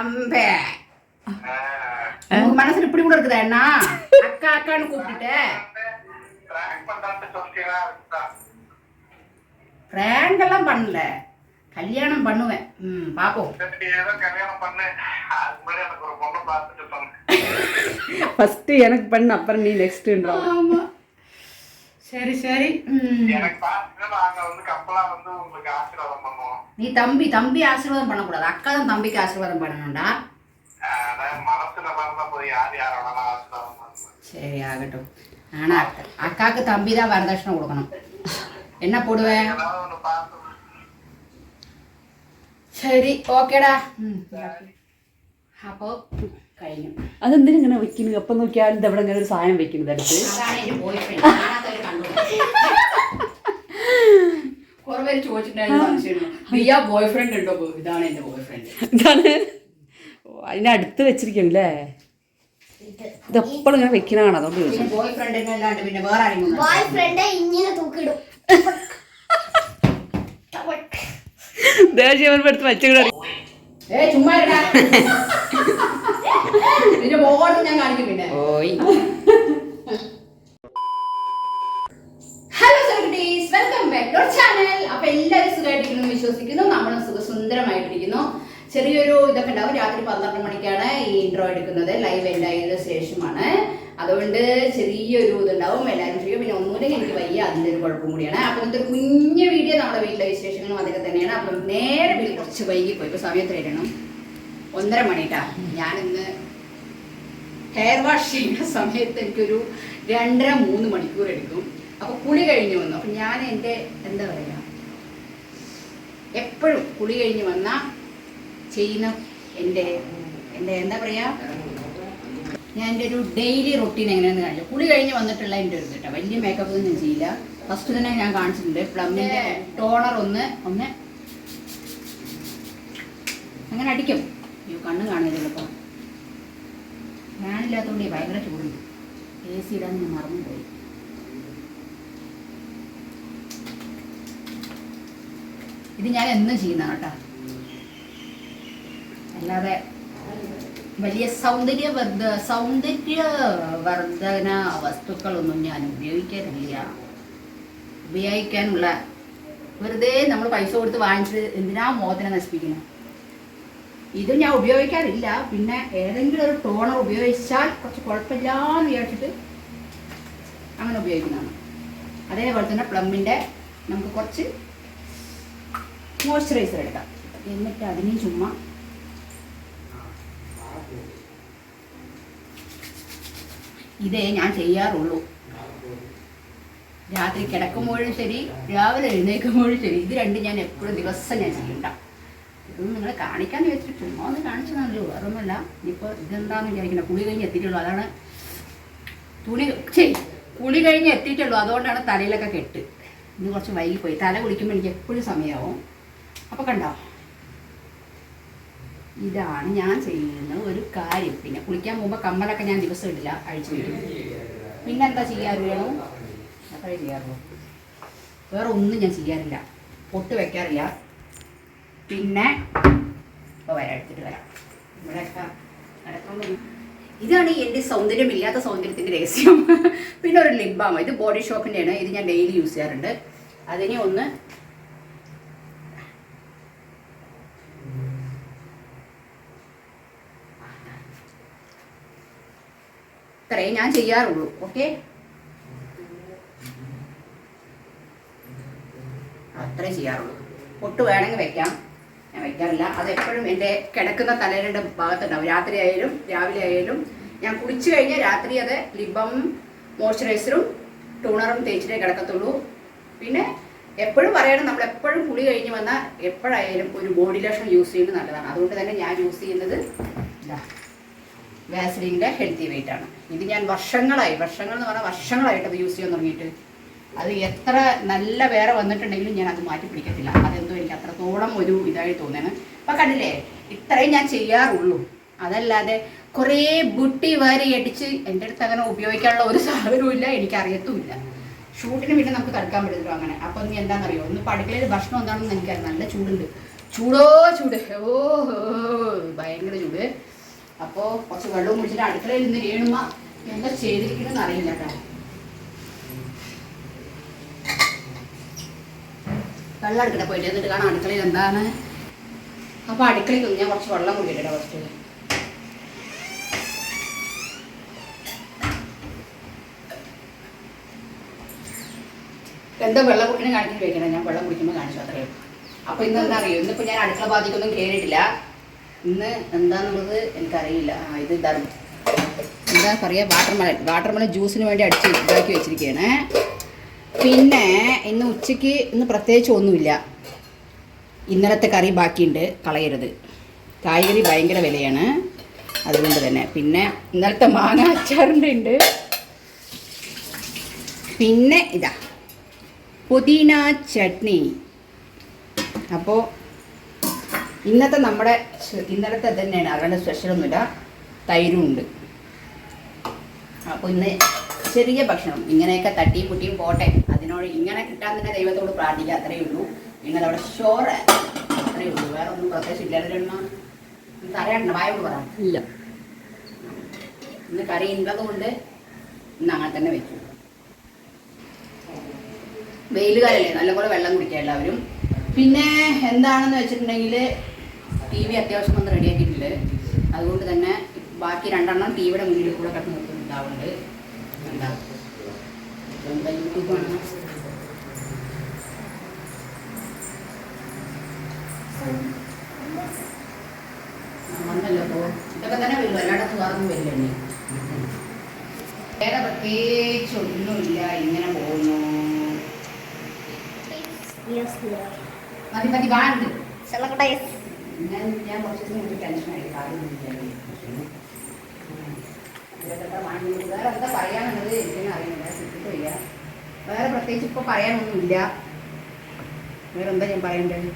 அம்பே உங்க மனசுல இப்படி கூட இருக்குதா அக்கா அக்கான்னு கூப்பிட்டுட்டு. பிராங்க் எல்லாம் பண்ணல. கல்யாணம் பண்ணுவேன். ம் பாப்போம். ஃபர்ஸ்ட் எனக்கு பண்ண அப்புறம் நீ நெக்ஸ்ட்ன்றா ஆமா. சரி சரி ம். எனக்கு பார்த்துட்டு நாங்க வந்து கப்பலா வந்து உங்களுக்கு ஆசீர்வாதம் பண்ணுவோம் நீ தம்பி தம்பி ஆசீர்வாதம் பண்ணக்கூடாது அக்கா தான் தம்பிக்கு ஆசீர்வாதம் பண்ணணும்டா அதான் மனசுல வரல போய் யார் யார் வேணாலும் ஆசீர்வாதம் பண்ணுவேன் சரி ஆகட்டும் ஆனா அக்கா அக்காவுக்கு தம்பி தான் வரதட்சணை கொடுக்கணும் என்ன போடுவேன் ஏதாவது ஒண்ணு பார்த்து ശരി ഓക്കേടാ അപ്പോ കഴിഞ്ഞു അതെന്തിനാ ഇങ്ങനെ വെക്കുന്നത് അപ്പം നോക്കിയാൽ ഇത് എവിടെ ഇങ്ങനെ ഒരു സാധനം വെക്കുന്നത് അടുത്ത് കുറെ പേര് ചോദിച്ചിട്ടുണ്ടായിരുന്നു സംശയം ദിയ ബോയ് ഫ്രണ്ട് ഉണ്ടോ ഇതാണ് എന്റെ ബോയ് ഫ്രണ്ട് ഇതാണ്. ഓ, അതിന്റെ അടുത്ത് വെച്ചിരിക്കണല്ലേ ഇതെപ്പോഴും ഇങ്ങനെ വെക്കണാണ് അതുകൊണ്ട് ചോദിച്ചു ബോയ് ഫ്രണ്ടിനെ അല്ലാണ്ട് പിന്നെ വേറെ ആരെങ്കിലും ബോയ് ഫ്രണ്ട് ഇങ്ങനെ തൂക്കിടും. ദേഷ്യം എടുത്ത് വെച്ചുകൂടെ ഏ ചുമ്മാ. നിന്റെ ഞാൻ കാണിക്കും പിന്നെ. ഓയ്. വെൽക്കം ചാനൽ അപ്പൊ എല്ലാവരും സുഖമായിട്ടിരിക്കുന്നു വിശ്വസിക്കുന്നു. നമ്മളും സുഖസുന്ദരമായിട്ടിരിക്കുന്നു. ചെറിയൊരു ഇതൊക്കെ ഉണ്ടാവും. രാത്രി പന്ത്രണ്ട് മണിക്കാണ് ഈ ഇൻട്രോ എടുക്കുന്നത്. ലൈവ് ഉണ്ടായതിനു ശേഷമാണ്. അതുകൊണ്ട് ചെറിയൊരു ഇതുണ്ടാവും. എല്ലാവരും ചെയ്യും പിന്നെ ഒന്നുമില്ലെങ്കിൽ എനിക്ക് വയ്യ. അതിന്റെ ഒരു കുഴപ്പം കൂടിയാണ്. അപ്പോൾ ഇന്നത്തെ കുഞ്ഞു വീഡിയോ നമ്മുടെ വീട്ടിലെ വിശേഷങ്ങളും അതൊക്കെ തന്നെയാണ്. അപ്പം നേരെ വീട്ടിൽ കുറച്ച് വൈകി പോയി ഇപ്പോൾ സമയത്ത് വരണം ഒന്നര മണിട്ടാ. ഇന്ന് ഹെയർ വാഷ് ചെയ്യുന്ന സമയത്ത് എനിക്കൊരു രണ്ടര മൂന്ന് മണിക്കൂർ എടുക്കും. അപ്പൊ കുളി കഴിഞ്ഞു വന്നു. അപ്പൊ ഞാൻ എന്റെ എന്താ പറയുക എപ്പോഴും കുളി കഴിഞ്ഞു വന്ന ചെയ്യുന്ന എന്റെ എന്റെ എന്താ പറയുക ഞാൻ എന്റെ ഒരു ഡെയിലി റൊട്ടീൻ എങ്ങനെയാണെന്ന് കാണിച്ചു കുളി കഴിഞ്ഞ് വന്നിട്ടുള്ള എന്റെ ഒരു കേട്ടോ വലിയ മേക്കപ്പ് ഒന്നും ഞാൻ ചെയ്യില്ല. ഫസ്റ്റ് തന്നെ ഞാൻ കാണിച്ചിട്ടുണ്ട് പ്ലമ്മിന്റെ ടോണർ ഒന്ന് ഒന്ന് അങ്ങനെ അടിക്കും. അയ്യോ കണ്ണ് കാണില്ല ചിലപ്പോൾ ഫാനില്ലാത്തതുകൊണ്ട് ഭയങ്കര ചൂടുണ്ട്. എ സി ഇടാൻ ഞാൻ മറന്നുപോയി. ഇത് ഞാൻ എന്നും ചെയ്യുന്നതാണ് കേട്ടോ. അല്ലാതെ വലിയ സൗന്ദര്യവർദ്ധ സൗന്ദര്യവർദ്ധന വസ്തുക്കളൊന്നും ഞാൻ ഉപയോഗിക്കാറില്ല. ഉപയോഗിക്കാനുള്ള വെറുതെ നമ്മൾ പൈസ കൊടുത്ത് വാങ്ങിച്ചത് എന്തിനാ മോദന നശിപ്പിക്കുന്നത്? ഇത് ഞാൻ ഉപയോഗിക്കാറില്ല. പിന്നെ ഏതെങ്കിലും ഒരു ടോണർ ഉപയോഗിച്ചാൽ കുറച്ച് കുഴപ്പമില്ലാന്ന് വിചാരിച്ചിട്ട് അങ്ങനെ ഉപയോഗിക്കുന്നതാണ്. അതേപോലെ തന്നെ പ്ലമ്മിന്റെ നമുക്ക് കുറച്ച് മോയ്സ്ചറൈസർ എടുക്കാം. എന്നിട്ട് അതിനെയും ചുമ്മാ ഇതേ ഞാൻ ചെയ്യാറുള്ളൂ. രാത്രി കിടക്കുമ്പോഴും ശരി രാവിലെ എഴുന്നേൽക്കുമ്പോഴും ശരി. ഇത് രണ്ടും ഞാൻ എപ്പോഴും ദിവസം ഞാൻ ചെയ്യണ്ട. ഇതൊന്നും നിങ്ങളെ കാണിക്കാന്ന് വെച്ചിട്ട് ചുമ്മാ ഒന്ന് കാണിച്ചതാണല്ലോ. വേറൊന്നുമല്ല. ഇനിയിപ്പോൾ ഇതെന്താന്ന് വിചാരിക്കണം കുളി കഴിഞ്ഞ് എത്തിയിട്ടുള്ളൂ. അതാണ് തുണി ശരി കുളി കഴിഞ്ഞ് എത്തിയിട്ടുള്ളൂ. അതുകൊണ്ടാണ് തലയിലൊക്കെ കെട്ട്. ഇന്ന് കുറച്ച് വൈകിപ്പോയി. തല കുളിക്കുമ്പോൾ എനിക്ക് എപ്പോഴും സമയമാവും അപ്പോൾ കണ്ടോ? ഇതാണ് ഞാൻ ചെയ്യുന്ന ഒരു കാര്യം. പിന്നെ കുളിക്കാൻ പോകുമ്പോൾ കമ്മലൊക്കെ ഞാൻ ദിവസം ഇടില്ല അഴിച്ചു വയ്ക്കും പിന്നെ എന്താ ചെയ്യാറുള്ളൂ അത്രേ ചെയ്യാറുള്ളൂ. വേറെ ഒന്നും ഞാൻ ചെയ്യാറില്ല. പൊട്ട് വെക്കാറില്ല. പിന്നെ ഇപ്പോൾ വരാം എടുത്തിട്ട് വരാം. ഇവിടെയൊക്കെ എന്റെ ഇതാണ് എന്റെ സൗന്ദര്യമില്ലാത്ത സൗന്ദര്യത്തിന്റെ രഹസ്യം. പിന്നെ ഒരു ലിബാമ. ഇത് ബോഡി ഷോപ്പിന്റെയാണ് ഇത് ഞാൻ ഡെയിലി യൂസ് ചെയ്യാറുണ്ട്. അതിനെ ഒന്ന് ഇത്രയും ഞാൻ ചെയ്യാറുള്ളൂ ഓക്കെ അത്രേ ചെയ്യാറുള്ളൂ. പൊട്ട് വേണമെങ്കിൽ വെക്കാം. ഞാൻ വെക്കാറില്ല. അത് എപ്പോഴും എന്റെ കിടക്കുന്ന തലേരുടെ ഭാഗത്തുണ്ടാവും. രാത്രി ആയാലും രാവിലെ ആയാലും. ഞാൻ കുളിച്ചു കഴിഞ്ഞാൽ രാത്രി അത് ലിബം മോയ്സ്ചറൈസറും ടൂണറും തേച്ചിട്ടേ കിടക്കത്തുള്ളൂ. പിന്നെ എപ്പോഴും പറയണം നമ്മൾ എപ്പോഴും കുളി കഴിഞ്ഞ് വന്നാൽ എപ്പോഴായാലും ഒരു ബോഡി ലോഷൻ യൂസ് ചെയ്യുന്നത് നല്ലതാണ്. അതുകൊണ്ട് തന്നെ ഞാൻ യൂസ് ചെയ്യുന്നത് ഇതാ. വാസലിന്റെ ഹെൽത്തി വെയിറ്റ് ആണ്. ഇത് ഞാൻ വർഷങ്ങളായി വർഷങ്ങൾ എന്ന് പറഞ്ഞാൽ വർഷങ്ങളായിട്ട് അത് യൂസ് ചെയ്യാൻ തുടങ്ങിയിട്ട്. അത് എത്ര നല്ല വേറെ വന്നിട്ടുണ്ടെങ്കിലും ഞാൻ അത് മാറ്റി പിടിക്കത്തില്ല. അതെന്തോ എനിക്ക് അത്രത്തോളം ഒരു ഇതായി തോന്നുന്നത് അപ്പം കണ്ടില്ലേ ഇത്രയും ഞാൻ ചെയ്യാറുള്ളൂ. അതല്ലാതെ കുറേ ബുട്ടി വാരി അടിച്ച് എന്റെ അടുത്ത് അങ്ങനെ ഉപയോഗിക്കാനുള്ള ഒരു സാധനവും ഇല്ല എനിക്ക് അറിയത്തുമില്ല. ഷൂട്ടിന് പിന്നെ നമുക്ക് കളിക്കാൻ പറ്റില്ല അങ്ങനെ. അപ്പം നീ എന്താണെന്നറിയോ? ഒന്ന് പടുക്കളയിൽ ഭക്ഷണം എന്താണെന്ന് എനിക്കറിയാം. നല്ല ചൂടുണ്ട്. ചൂടോ ചൂട്. ഓ ഭയങ്കര ചൂട്. അപ്പോൾ കുറച്ച് വെള്ളവും കുടിച്ചിട്ട് അടുക്കളയിൽ നിന്ന് വീണുമ്മ എന്താ ചെയ്തിരിക്കണമെന്ന് അറിയില്ല കേട്ടോ. വെള്ളം എടുക്കട്ടെ പോയിട്ട് എന്നിട്ട് കാണാം അടുക്കളയിൽ എന്താണ്. അപ്പോൾ അടുക്കളയിൽ ഞാൻ കുറച്ച് വെള്ളം കുടിക്കട്ടെ ഫസ്റ്റ് എന്താ വെള്ളം കുടിക്കണ കാണിച്ചിട്ട് വെക്കണം ഞാൻ വെള്ളം കുടിക്കുമ്പോൾ കാണിച്ചു അത്രയും അപ്പോൾ ഇന്ന് എന്താ അറിയോ? ഇന്നിപ്പോൾ ഞാൻ അടുക്കള ഭാഗത്തേക്കൊന്നും കയറിയിട്ടില്ല ഇന്ന് എന്താന്നുള്ളത് എനിക്കറിയില്ല. ആ ഇത് ഇതാണ് എന്താ പറയുക വാട്ടർമെലൻ വാട്ടർമെലൻ ജ്യൂസിന് വേണ്ടി അടിച്ച് ഇതാക്കി വെച്ചിരിക്കുകയാണ് പിന്നെ ഇന്ന് ഉച്ചയ്ക്ക് ഇന്ന് പ്രത്യേകിച്ച് ഒന്നുമില്ല. ഇന്നലത്തെ കറി ബാക്കിയുണ്ട് കളയരുത്. കായ്കറി ഭയങ്കര വിലയാണ്. അതുകൊണ്ട് തന്നെ. പിന്നെ ഇന്നലത്തെ മാങ്ങ അച്ചാറിന്റെ ഉണ്ട്. പിന്നെ ഇതാ പുതിന ചട്നി. അപ്പോൾ ഇന്നത്തെ നമ്മുടെ ഇന്നലത്തെ തന്നെയാണ്. അതുകൊണ്ട് സ്പെഷ്യലൊന്നുമില്ല തൈരും ഉണ്ട്. അപ്പോൾ ഇന്ന് ചെറിയ ഭക്ഷണം. ഇങ്ങനെയൊക്കെ തട്ടിയും കുട്ടിയും പോട്ടെ. അതിനോട് ഇങ്ങനെ കിട്ടാൻ തന്നെ ദൈവത്തോട് പ്രാർത്ഥിക്കുക അത്രയേ ഉള്ളൂ. നിങ്ങളവിടെ ഷോറ് അത്രയേ ഉള്ളൂ. വേറെ ഒന്നും പ്രത്യേകിച്ച് ഇല്ലാതിരുന്ന അറിയാണ്ട് വായോട് പറ. ഇല്ല. ഇന്ന് കറി ഉള്ളത് കൊണ്ട് ഇന്ന് അങ്ങനെ തന്നെ വെച്ചു വെയിലുകാലല്ലേ? നല്ലപോലെ വെള്ളം കുടിക്കുക എല്ലാവരും. പിന്നെ എന്താണെന്ന് വെച്ചിട്ടുണ്ടെങ്കിൽ ടി വി അത്യാവശ്യം ഒന്ന് റെഡിയാക്കിയിട്ടുണ്ട്. അതുകൊണ്ട് തന്നെ ബാക്കി രണ്ടെണ്ണം ടി വിയുടെ മുന്നിൽ കൂടെ കിടന്ന് നിർത്തുന്നുണ്ടാവുന്നുണ്ട് എന്താ? എന്താ യൂട്യൂബാണ് വന്നല്ലോ അപ്പോൾ ഇതൊക്കെ തന്നെ വരും. എല്ലായിടത്തും വേറൊന്നും വരില്ലേ വേറെ പ്രത്യേകിച്ച് ഒന്നുമില്ല. ഇങ്ങനെ പോകുന്നു. മതി മതി വാണ്ട് ഞാൻ ഞാൻ കുറച്ച് ദിവസം എനിക്ക് ടെൻഷനായി കാര്യമൊന്നുമില്ല വേറെ എന്താ പറയാനുള്ളത് എനിക്കൊന്നും അറിയില്ല. കിട്ടിയിട്ടില്ല വേറെ പ്രത്യേകിച്ച് ഇപ്പോൾ പറയാനൊന്നുമില്ല വേറെ എന്താ ഞാൻ പറയേണ്ടത്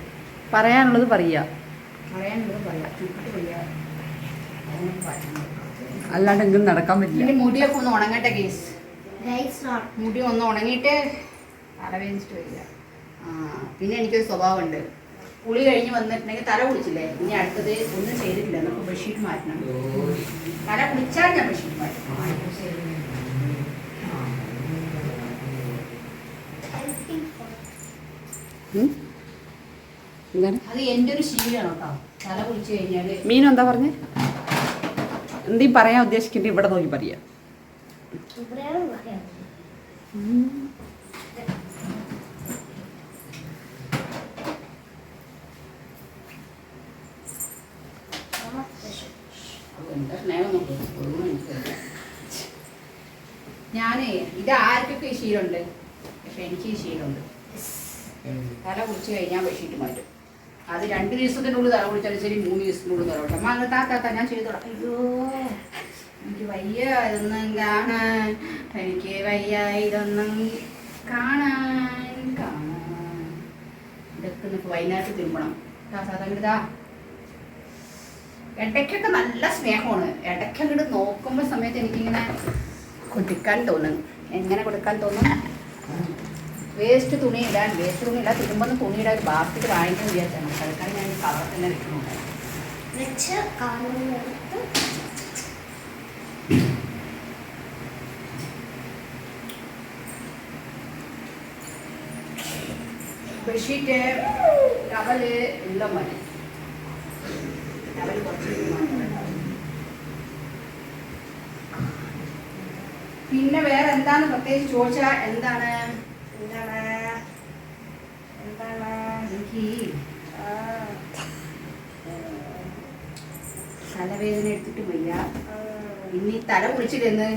പറയാനുള്ളത് പറയാ. പറയാനുള്ളത് പറയാം. പറയുന്നത് അല്ലാണ്ട് എങ്കിലും നടക്കാൻ പറ്റില്ല. ഇതിന്റെ മുടിയൊക്കെ ഒന്ന് ഉണങ്ങട്ടെ കേസ് മുടി ഒന്ന് ഉണങ്ങിയിട്ട് തലവേദിച്ചിട്ട് വരിക. ആ പിന്നെ എനിക്കൊരു സ്വഭാവമുണ്ട്. കുളി കഴിഞ്ഞ് വന്നിട്ടുണ്ടെങ്കിൽ തല കുളിച്ചില്ലേ? ഇനി അടുത്തത് ഒന്നും ചെയ്തിട്ടില്ല. നമുക്ക് ബെഡ്ഷീറ്റ് മാറ്റണം. തല കുളിച്ചാൽ ഞാൻ ബെഡ്ഷീറ്റ് മാറ്റും. അത് എന്റെ ഒരു ശീലമാണ് കേട്ടോ. തല കുളിച്ചു കഴിഞ്ഞാൽ മീൻ എന്താ പറഞ്ഞേ? എന്തെങ്കിലും പറയാൻ ഉദ്ദേശിക്കുന്നത് ഇവിടെ നോക്കി പറയാ എന്താ സ്നേഹം നോക്കും ഒന്നും എനിക്കറിയില്ല ഞാനേ ഇത് ആർക്കൊക്കെ ഈ ശീലമുണ്ട്? പക്ഷെ എനിക്ക് ഈ ശീലമുണ്ട്. തല കുളിച്ച് കഴിഞ്ഞാൽ ബെഡ്ഷീറ്റ് മാറ്റും. അത് രണ്ട് ദിവസത്തിനുള്ളിൽ തല കുളിച്ചാലും ശരി മൂന്ന് ദിവസത്തിനുള്ളിൽ തല അമ്മ മകൾ താത്താത്ത ഞാൻ ചെയ്തോളാം അയ്യോ എനിക്ക് വയ്യ ഇതൊന്നും കാണാൻ. എനിക്ക് വയ്യ ഇതൊന്നും കാണാൻ കാണാൻ. ഇതൊക്കെ നിനക്ക് വൈകുന്നേരത്ത് തിരുമ്പണം. താത്താ ഇടയ്ക്കൊക്കെ നല്ല സ്നേഹമാണ്. ഇടയ്ക്കങ്ങോട്ട് നോക്കുമ്പോൾ സമയത്ത് എനിക്കിങ്ങനെ കൊടുക്കാൻ തോന്നുന്നു. എങ്ങനെ കൊടുക്കാൻ തോന്നും വേസ്റ്റ് തുണി ഇടാൻ വേസ്റ്റ് തുണി ഇടാൻ തിരുമ്പൊന്ന് തുണി ഇടാൻ ഒരു ബാസ്ക്കറ്റ് വാങ്ങിക്കാൻ വിചാരിച്ചാണ്. തൽക്കാലം ഞാൻ കളർ തന്നെ വെക്കുന്നുണ്ട്. വെച്ച് ബെഡ്ഷീറ്റ് ടവൽ എല്ലാം മതി ടവൽ കുറച്ച് മാത്രം. പിന്നെ വേറെ എന്താണ് പ്രത്യേകിച്ച് ചോദിച്ചാൽ എന്താണ്? എന്താണ്? എന്താണ്? എനിക്ക് തലവേദന എടുത്തിട്ട് വയ്യ. ഇനി തല കുളിച്ചിരുന്ന്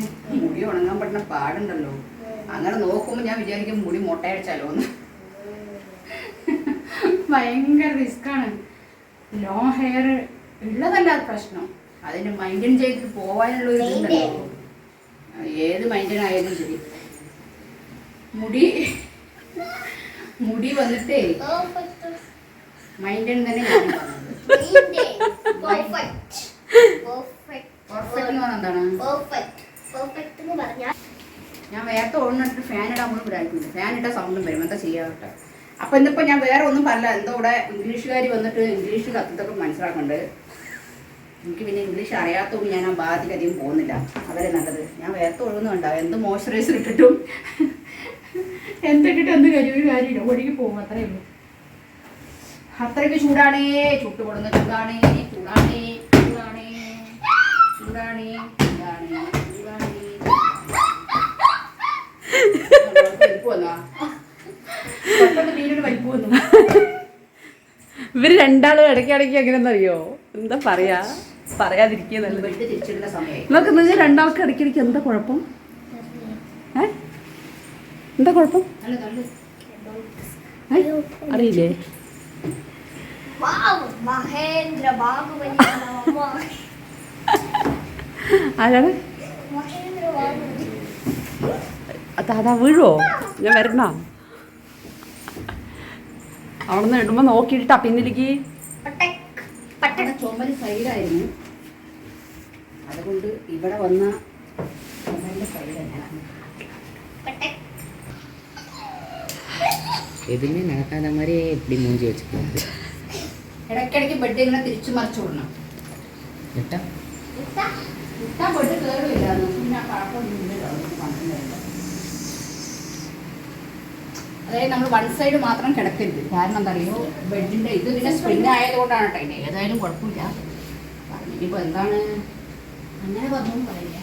മുടി ഉണങ്ങാൻ പറ്റുന്ന പാടുണ്ടല്ലോ. അങ്ങനെ നോക്കുമ്പോൾ ഞാൻ വിചാരിക്കും മുടി മുട്ടയടിച്ചാലോ എന്ന്. ഭയങ്കര റിസ്ക്കാണ് ലോങ് ഹെയർ ഉള്ളതല്ല പ്രശ്നം. അതിന് മൈന്റെയിൻ ചെയ്തിട്ട് പോവാനുള്ള ഒരു ഇതുണ്ടല്ലോ. ഏത് മൈൻഡിനായാലും ശരി. മുടി മുടി വന്നിട്ടേ മൈന്റെയിൻ തന്നെ ഞാൻ വേറെ ഓടുന്നിട്ട് ഫാൻ ഇടാൻ പോലും വിടായിട്ടുണ്ട് ഫാൻ ഇട്ട സൗണ്ടും വരും. എന്താ ചെയ്യാട്ടെ അപ്പൊ ഇന്നിപ്പോ ഞാൻ വേറെ ഒന്നും പറയില്ല എന്തോ ഇവിടെ ഇംഗ്ലീഷുകാർ വന്നിട്ട് ഇംഗ്ലീഷ് കത്തിട്ടൊക്കെ മനസ്സിലാക്കുന്നുണ്ട്. എനിക്ക് പിന്നെ ഇംഗ്ലീഷ് അറിയാത്തതുകൊണ്ട് ഞാൻ ആ ഭാഗത്തേക്ക് അധികം പോകുന്നില്ല. അവരെ നല്ലത്? ഞാൻ വേർത്ത് ഒഴുകുന്നുണ്ടോ എന്ത് മോയ്സ്ചറൈസർ ഇട്ടിട്ടും എന്തിട്ടിട്ട് എന്ത് കഴിയും? ഒരു കാര്യമില്ല. ഒഴുകി പോകും അത്രയേ ഉള്ളൂ. അത്രയ്ക്ക് ചൂടാണേ. ചുട്ട് കൊടുന്ന ചൂടാണേ. ചൂടാണേ. ചൂടാണേ. ചൂടാണേ. ചൂടാണേ. ചൂടാണേ. വലിപ്പ് വന്നോ വലിപ്പ് വന്നു ഇവർ രണ്ടാളും ഇടയ്ക്കിടയ്ക്ക് എങ്ങനെയെന്നറിയോ? എന്താ പറയാ? തിരിച്ചിടുന്ന നിങ്ങൾക്ക് നിങ്ങൾ രണ്ടാൾക്ക് ഇടയ്ക്കിടയ്ക്ക് എന്താ കുഴപ്പം? ഏ? എന്താ കുഴപ്പം? നല്ല നല്ല ഏ? അറിയില്ലേ? ആരാണ്? അതാ വീഴുവോ? ഞാൻ വരണ? അവിടെ നിന്ന് ഇടുമ്പോ നോക്കിയിട്ടാ പിന്നിലേക്ക് പട്ടക് അവിടെ ചുമര് സൈഡായിരുന്നു അതുകൊണ്ട് ഇവിടെ വന്ന ചുമരിന്റെ സൈഡ് തന്നെയാണ് പട്ടക് எதுவுமே நடக்காத மாதிரியே இப்படி மூஞ்சி வச்சுக்கிறது ഇടയ്ക്കിടയ്ക്ക് ബെഡ് ഇങ്ങനെ തിരിച്ചു മറിച്ചു വിടണം கரெக்டா ഇതാ ഇട്ടാ ബെഡ് കയറില്ല പിന്നെ കുഴപ്പമൊന്നുമില്ലല്ലോ നമുക്ക് പന്ത്രണ്ട് അതായത് നമ്മൾ വൺ സൈഡ് മാത്രം കിടക്കരുത്. കാരണം എന്താ അറിയോ? ബെഡിന്റെ ഇത് പിന്നെ സ്പ്രിങ് ആയതുകൊണ്ടാണ് കേട്ടോ ഇനി. ഏതായാലും കുഴപ്പമില്ല. പറഞ്ഞിപ്പോ എന്താണ്? അങ്ങനെ പറഞ്ഞു പറയില്ല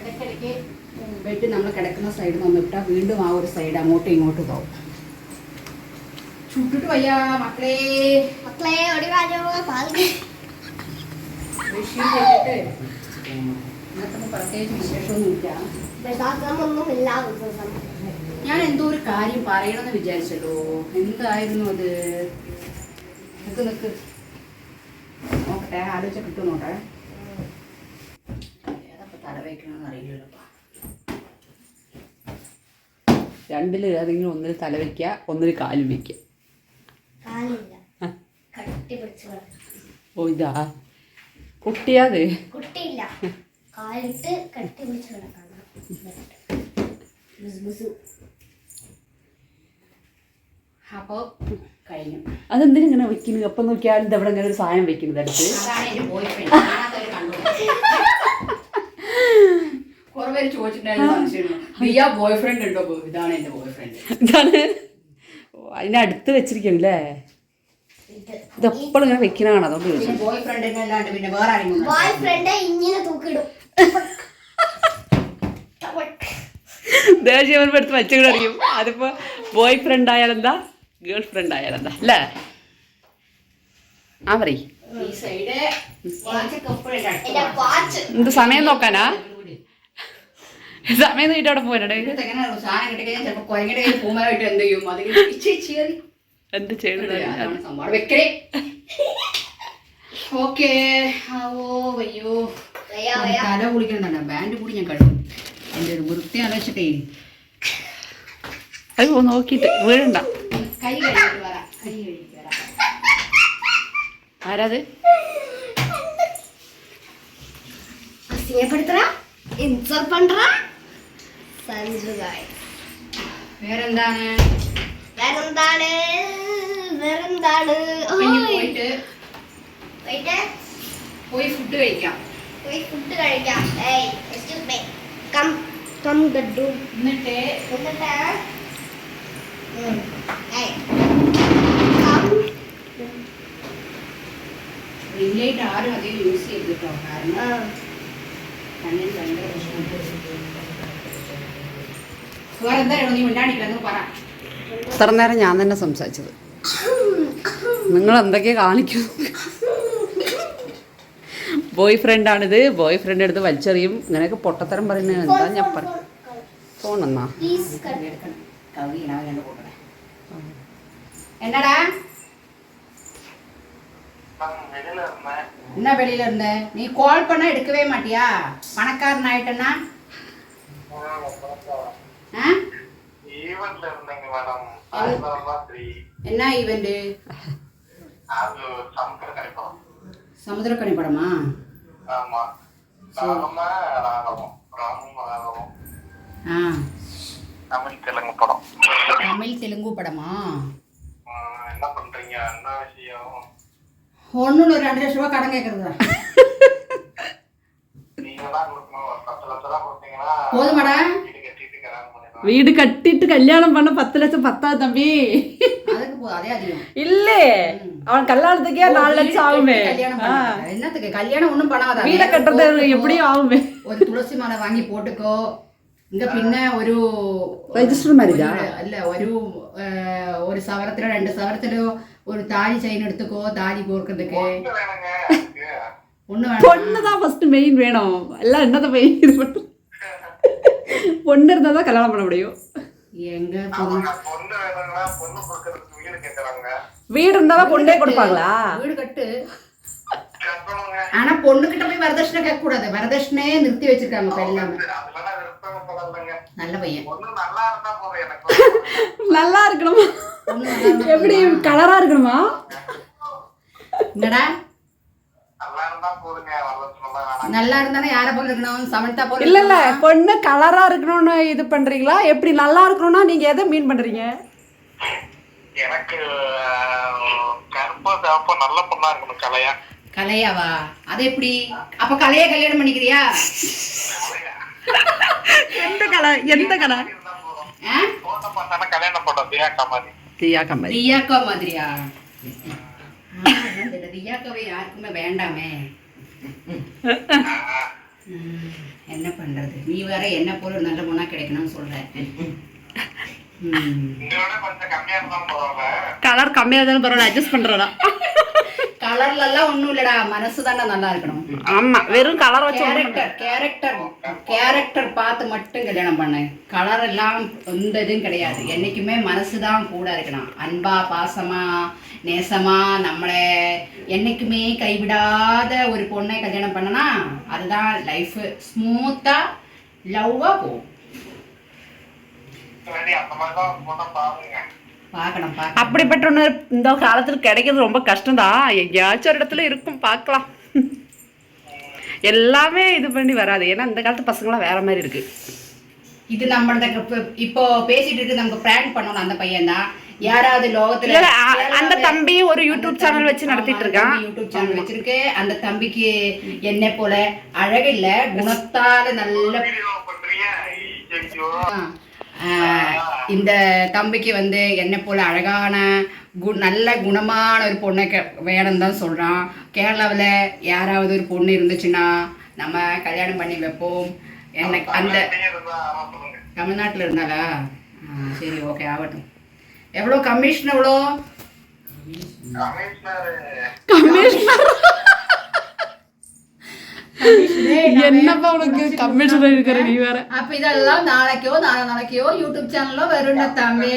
ഇടയ്ക്കിടയ്ക്ക് ബെഡ് നമ്മൾ കിടക്കുന്ന സൈഡിൽ നിന്ന് ഇട്ടാൽ വീണ്ടും ആ ഒരു സൈഡ് അങ്ങോട്ടും ഇങ്ങോട്ടും ഇതാവും. ചുട്ടിട്ട് വയ്യ മക്കളെ. മക്കളെ ബെഡ്ഷീറ്റ് ഇട്ടിട്ട് ഇന്നത്തെ പ്രത്യേകിച്ച് വിശേഷമൊന്നുമില്ല. ഞാൻ എന്തോ ഒരു കാര്യം പറയണമെന്ന് വിചാരിച്ചല്ലോ. എന്തായിരുന്നു അത്? നിക്ക് നിക്ക്. നോക്കട്ടെ ആലോചിച്ച കിട്ടും നോട്ടെ ഏതപ്പോ അറിയില്ലല്ലോ രണ്ടിൽ ഏതെങ്കിലും ഒന്നിൽ തല വെക്കുക ഒന്നിൽ കാലും വെക്കുക കാലില്ല. കട്ടി പിടിച്ചു ഓ ഇതാ. കുട്ടിയാത് കുട്ടിയില്ല. കാലിട്ട് കട്ടി പിടിച്ച് കിടക്കണം. അപ്പോൾ കഴിഞ്ഞു. അതെന്തിനും ഇങ്ങനെ വെക്കുന്നത്? അപ്പം നോക്കിയാൽ ഇത് അവിടെ ഇങ്ങനെ ഒരു സാധനം വെക്കുന്നത് അടുത്ത്. കുറെ പേര് ചോദിച്ചിട്ടുണ്ടായിരുന്നു സംശയം റിയ ബോയ് ഫ്രണ്ട് ഉണ്ടോ? ഇതാണ് എന്റെ ബോയ് ഫ്രണ്ട് ഇതാണ്. അടുത്ത് വെച്ചിരിക്കും അല്ലേ ഇതെപ്പോഴും ഇങ്ങനെ വെക്കണതാണ്? അതുകൊണ്ട് ചോദിച്ചു പിന്നെ ബോയ് ഫ്രണ്ടിനെ പിന്നെ വേറെ ബോയ് ഫ്രണ്ട് ഇങ്ങനെ തൂക്കിടും ദേഷ്യം വരുമ്പോൾ എടുത്ത് വെച്ചുകൂടെ അറിയും അതിപ്പോ ബോയ് ഫ്രണ്ട് ആയാലെന്താ? ഗേൾ ഫ്രണ്ട് ആയാലെന്താ? അല്ലേ? ആ വാച്ച് എന്ത് സമയം നോക്കാനാ? സമയം നോക്കിയിട്ട് അവിടെ പൂമരായിട്ട് എന്ത് ചെയ്യണത് ഓക്കേ. വയ്യ, വയ്യ. തല കുളിക്കണമെന്നുണ്ട് ബാൻഡ് കൂടി ഞാൻ കഴിക്കും എന്റെ ഒരു വൃത്തി ആലോചിച്ചിട്ടേ. അയ്യോ നോക്കിട്ട് വീഴണ്ട. കൈ ആരാത്? വേറെന്താണ്? വേറെന്താണ്? വേറെന്താണ്? പോയിട്ട് പോയിട്ട്? പോയി ഫുഡ് കഴിക്കാം. പോയി ഫുഡ് കഴിക്കാം. ഏയ് എക്സ്ക്യൂസ് മീ കം കം ഗഡു എന്നിട്ട്? എന്നിട്ട്? ഏയ്. കം റിംഗ് ലൈറ്റ് ആരും അധികം യൂസ് കാരണം. കണ്ണിന് ഭയങ്കര നീ മിണ്ടാണ്ടിക്കില്ലെന്ന് പറ. ഇത്ര നേരം ഞാൻ തന്നെ സംസാരിച്ചത്. നിങ്ങൾ എന്തൊക്കെയാ കാണിക്കും ബോയ് ഫ്രണ്ടാണിത് ബോയ് ഫ്രണ്ട് എടുത്ത് വലിച്ചെറിയും ഇങ്ങനെയൊക്കെ പൊട്ടത്തരം പറയുന്നത് എന്താ ഞാൻ പറ ഫോൺ എന്നാ പ്ലീസ് കട്ട് എടുക്കണം കവി ഇടാൻ രണ്ട് കൂട്ടണേ என்னடா நான் வெளியில இருந்தேன் என்ன வெளியில இருந்த நீ கால் பண்ணா எடுக்கவே மாட்டியா பணக்காரன் ஆயிட்டனா ஆ? ஈவென்ட்ல இருந்தேங்க மேடம் சாயந்தரம் தான் ஃப்ரீ என்ன ஈவெண்ட் அது சமுத்திர கணிப்பம் சமுத்திரக்கணி படமா? ஆமா. ஆ. தமிழ் தெலுங்கு படம். தமிழ் தெலுங்கு படமா? என்ன பண்றீங்க? என்ன விஷயம்? ஒன்றும் ஒரு ரெண்டு லட்ச ரூபா கடன் கேட்குறதா நீங்க தான் கொடுக்கணும் பத்து லட்சம் ரூபா கொடுத்தீங்கன்னா போதுமாடா. வீடு கட்டிட்டு கல்யாணம் பண்ண பத்து லட்சம் பத்தாது தம்பி. இல்ல. அவன் கல்யாணத்துக்கே நாலு லட்சம் ஆகுமே. என்னத்துக்கு? கல்யாணம் ஒண்ணும் பண்ணாத. வீட கட்டுறது எப்படியும் ஆகுமே. ஒரு துளசி மாலை வாங்கி போட்டுக்கோ. ഇങ്ക പിന്നെ ഒരു രജിസ്റ്റർ മാരേജാ അല്ല ഒരു ഒരു സവരത്തിലോ രണ്ട് സവരത്തിലോ ഒരു താലി ചെയിൻ എടുത്തുക്കോ താലി കോർക്കുന്നൊക്കെ പൊണ്ണുതാ ഫസ്റ്റ് മെയിൻ വേണോ എല്ലാം എന്നതാ മെയിൻ பொண்ணு இருந்தா தான் கல்யாணம் பண்ண முடியும். எங்க பொண்ணு? பொண்ணு பொண்ணு கொடுக்கறதுக்கு வீடு இருந்தா தான் பொண்ணே கொடுப்பாங்களா? வீடு கட்டு. ஆனா பொண்ணுகிட்ட போய் வரதட்சணை கேட்க கூடாது வரதட்சணையே நிறுத்தி வச்சிருக்காங்க இப்ப எல்லாமே. நல்ல பையன். பொண்ணு நல்லா இருந்தா போதும் எனக்கு. நல்லா இருக்கணுமா? பொண்ணு எப்படி? கலரா இருக்கணுமா? என்னடா? நல்லா இருந்தானே யார போல இருக்கணும்? சமந்தா போல இல்ல இல்ல? பொண்ணு கலரா இருக்கணும்னு இது பண்றீங்களா? எப்படி நல்லா இருக்கணும்னா நீங்க எதை மீன் பண்றீங்க? எனக்கு கருப்பா சிவப்பா நல்ல பொண்ணா இருக்கணும் கலையா. கலையாவா? அது எப்படி? அப்ப கலைய கல்யாணம் பண்ணிக்கிறியா? எந்த கலர் எந்த பார்த்தானா கல்யாணம் போட்டோம் தியாக்கா மாதிரி. தியா கம்பெனி ரியாக்கா மாதிரியா? ரியாக்காவை யாருக்குமே வேண்டாமே. என்ன பண்றது? நீ வேற என்ன போல ஒரு நல்ல பொண்ணா கிடைக்கணும்னு சொல்ற? கலர் கம்மியா இருந்தாலும் பரவாயில்ல அட்ஜஸ்ட் பண்றதா கலர்ல எல்லாம் ஒண்ணும் இல்லடா மனசு தானே நல்லா இருக்கணும். ஆமா வெறும் கலர் வச்சு பண்ண கேரக்டர் கேரக்டர் கேரக்டர் பார்த்து மட்டும் கல்யாணம் பண்ணேன் கலர் எல்லாம் எந்த இதுவும் கிடையாது. என்னைக்குமே மனசு தான் கூட இருக்கணும். அன்பா பாசமா நேசமா நம்மளை என்னைக்குமே கைவிடாத ஒரு பொண்ணை கல்யாணம் பண்ணனா அதுதான் லைஃப் ஸ்மூத்தா லவ்வா போகும். அப்படிப்பட்ட ஒன்று இந்த காலத்தில் கிடைக்கிறது ரொம்ப கஷ்டம்தான். எங்கேயாச்சும் ஒரு இடத்துல இருக்கும் பார்க்கலாம். எல்லாமே இது பண்ணி வராது. ஏன்னா இந்த காலத்து பசங்களாம் வேற மாதிரி இருக்கு. இது நம்மளத இப்ப- இப்போ பேசிட்டு இருக்கு நமக்கு பிராங்க் பண்ணணும் அந்த பையன் தான் யாராவது லோகத்துல அந்த தம்பி ஒரு யூடியூப் சேனல் வச்சு நடத்திட்டு இருக்கான். யூடியூப் சேனல் வச்சிருக்கு. அந்த தம்பிக்கு என்னை போல அழகில்ல குணத்தால நல்ல இந்த தம்பிக்கு வந்து என்னை போல அழகான கு நல்ல குணமான ஒரு பொண்ணை கே வேணும் தான் சொல்கிறான் கேரளாவில் யாராவது ஒரு பொண்ணு இருந்துச்சுன்னா நம்ம கல்யாணம் பண்ணி வைப்போம். எனக்கு அந்த தமிழ்நாட்டில் இருந்தாளா? ஆ, சரி ஓகே ஆகட்டும். எவ்வளோ கமிஷன் எவ்வளோ? கமிஷனர். என்னப்பா உனக்கு கம்மிஷன் இருக்கிற நீ வேற? அப்ப இதெல்லாம் நாளைக்கோ நாளை நாளைக்கோ யூடியூப் சேனலோ வரும் தம்பி.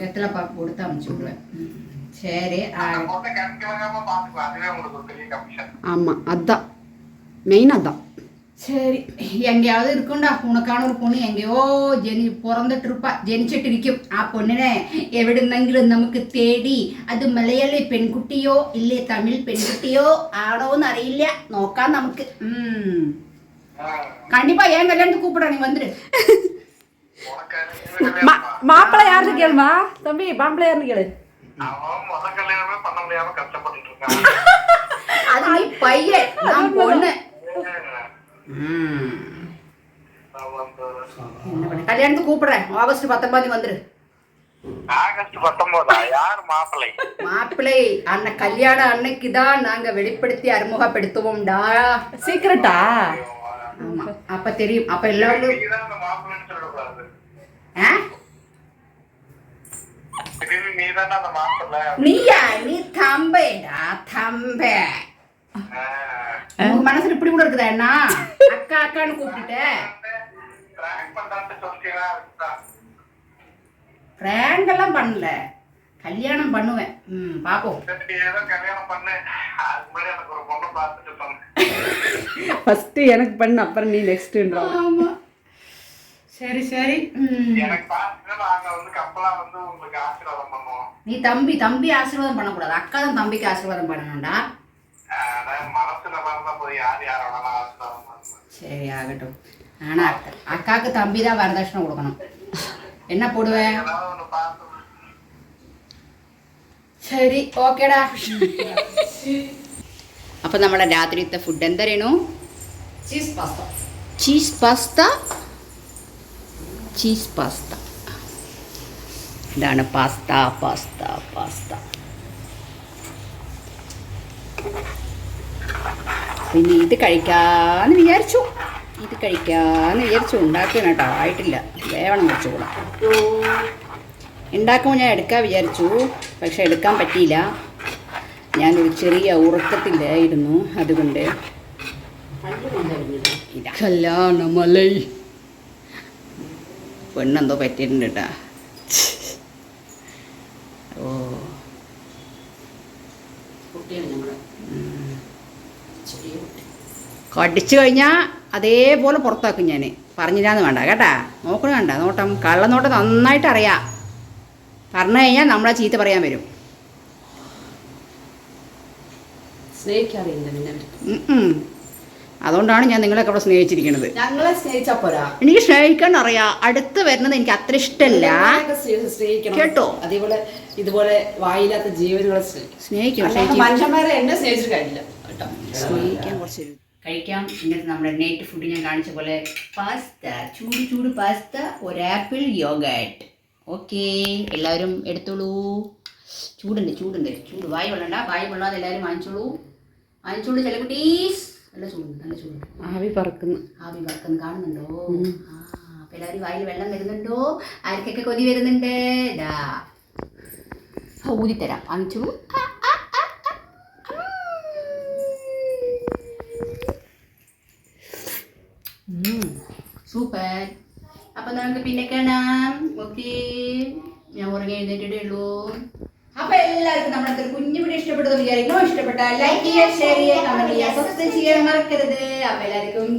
வெத்தலை பாக்கு கொடுத்து அனுப்பிச்சுடுவேன் சரி ஆமா அதான். மெயின் அதான். சரி எங்கேயாவது இருக்கும்டா உனக்கான ஒரு பொண்ணு எங்கேயோ ஜெனி பிறந்துட்டு ஜெனிச்சிட்டு இருக்கும் ആ പൊണ്ണിനെ എവിടുന്നെങ്കിലും നമുക്ക് തേടി അത് മലയാളി പെൺകുട്ടിയോ ഇല്ലേ തമിഴ് പെൺകുട്ടിയോ ആണോന്ന് അറിയില്ല നോക്കാം നമുക്ക്. கண்டிப்பா ஏன் கல்யாணத்துக்கு கூப்பிட நீ வந்துரு மாப்பிள்ள யாருன்னு கேளுமா தம்பி மாப்பிள்ள யாருன்னு கேளு அது பையன் நான் பொண்ணு கல்யாணத்துக்கு கூப்பிடுறேன். ஆகஸ்ட் பத்தொன்பது வந்துரு. ஆகஸ்ட் பத்தொன்பதா? யார் மாப்பிள்ளை? மாப்பிள்ளை அன்ன கல்யாண அன்னைக்கு தான் நாங்க வெளிப்படுத்தி அறிமுகப்படுத்துவோம்டா. சீக்கிரட்டா? ஆமா அப்ப தெரியும். அப்ப எல்லாரும் நீயா? நீ தம்பேடா தம்பே. உங்க மனசுல இப்படி கூட இருக்குதா என்ன? அக்கா அக்கான்னு கூப்பிட்டுட்டேன் பிராங்க் எல்லாம் பண்ணல. கல்யாணம் பண்ணுவேன். ம் பாப்போம். ஃபர்ஸ்ட் எனக்கு பண்ண அப்புறம் நீ நெக்ஸ்ட்ன்றா. ஆமா. சரி சரி. நீ தம்பி தம்பி ஆசீர்வாதம் பண்ணக்கூடாது. அக்கா தான் தம்பிக்கு ஆசீர்வாதம் பண்ணணும்டா. ശരിയാകട്ടെ. ആണ് അക്കാക്ക് തമ്പിതാ വരദക്ഷിണ കൊടുക്കണം. എന്നാ പൊടുവേ? ശരി ഓക്കേടാ. അപ്പൊ നമ്മുടെ രാത്രിത്തെ food എന്തരേനു cheese pasta cheese pasta cheese pasta ഇതാണ് പാസ്ത പാസ്ത പാസ്ത പിന്നെ ഇത് കഴിക്കാന്ന് വിചാരിച്ചു. ഇത് കഴിക്കാന്ന് വിചാരിച്ചു. ഉണ്ടാക്കണം കേട്ടോ. ആയിട്ടില്ല. വേവണം കുറച്ചുകൂടെ. ഉണ്ടാക്കുമ്പോൾ ഞാൻ എടുക്കാൻ വിചാരിച്ചു. പക്ഷെ എടുക്കാൻ പറ്റിയില്ല. ഞാനൊരു ചെറിയ ഉറക്കത്തിലായിരുന്നു അതുകൊണ്ട്. കല്യാണമലൈ പെണ്ണെന്തോ പറ്റിയിട്ടുണ്ട് കേട്ടാ. ഓ കുട്ടിയാണ് ഞങ്ങളുടെ ചെറിയ കുട്ടി കടിച്ചു കഴിഞ്ഞാൽ അതേപോലെ പുറത്താക്കും ഞാൻ പറഞ്ഞില്ലാന്ന് വേണ്ട കേട്ടാ? നോക്കണ വേണ്ട നോട്ടം കള്ളനോട്ടം നന്നായിട്ട് അറിയാം. പറഞ്ഞു കഴിഞ്ഞാൽ നമ്മളെ ചീത്ത പറയാൻ വരും. അതുകൊണ്ടാണ് ഞാൻ നിങ്ങളൊക്കെ അവിടെ സ്നേഹിച്ചിരിക്കുന്നത് എനിക്ക് സ്നേഹിക്കാൻ അറിയാം. അടുത്ത് വരുന്നത് എനിക്ക് അത്ര ഇഷ്ടമല്ല കേട്ടോ? അതേപോലെ ഇതുപോലെ വായില്ലാത്ത ജീവനുകളെ സ്നേഹിക്കും മനുഷ്യന്മാരെ എന്നെ സ്നേഹിച്ചിട്ട് കാര്യമില്ല. കേട്ടോ. സ്നേഹിക്കാൻ കുറച്ച് കഴിക്കാം. ഇന്നത്തെ നമ്മുടെ നൈറ്റ് ഫുഡ് ഞാൻ കാണിച്ച പോലെ പാസ്ത ചൂട് ചൂട് പാസ്ത ഒരു ആപ്പിൾ യോഗാട്ട് ഓക്കെ എല്ലാവരും എടുത്തോളൂ. ചൂടുണ്ട് ചൂടുണ്ട്. ചൂട് വായി വെള്ളണ്ട വായി വെള്ളാതെ എല്ലാവരും വാങ്ങിച്ചോളൂ. വാങ്ങിച്ചോളൂ ചില കുട്ടീസ്. നല്ല ചൂട് നല്ല ചൂട്. ആവി പറക്കുന്നു. ആവി പറക്കുന്നു കാണുന്നുണ്ടോ? ആ അപ്പം എല്ലാവരും വായിൽ വെള്ളം വരുന്നുണ്ടോ? ആർക്കൊക്കെ കൊതി വരുന്നുണ്ട്? ഇതാ ഊതിത്തരാം. വാങ്ങിച്ചോളൂ ആ, ആ, ആ, ആ. ഉം. സൂപ്പർ അപ്പൊ നമുക്ക് പിന്നെ കാണാം. ഓക്കെ. ഞാൻ ഉറങ്ങി എഴുന്നേറ്റേ ഉള്ളൂ. അപ്പൊ എല്ലാവർക്കും നമ്മുടെ കുഞ്ഞു വീഡിയോ ഇഷ്ടപ്പെട്ടത് വിചാരിക്കുന്നു. ഇഷ്ടപ്പെട്ട ലൈക്ക് ചെയ്യുക ഷെയർ ചെയ്യുക കമന്റ് ചെയ്യുക സബ്സ്ക്രൈബ് ചെയ്യാൻ മറക്കരുത്. അപ്പൊ എല്ലാവർക്കും.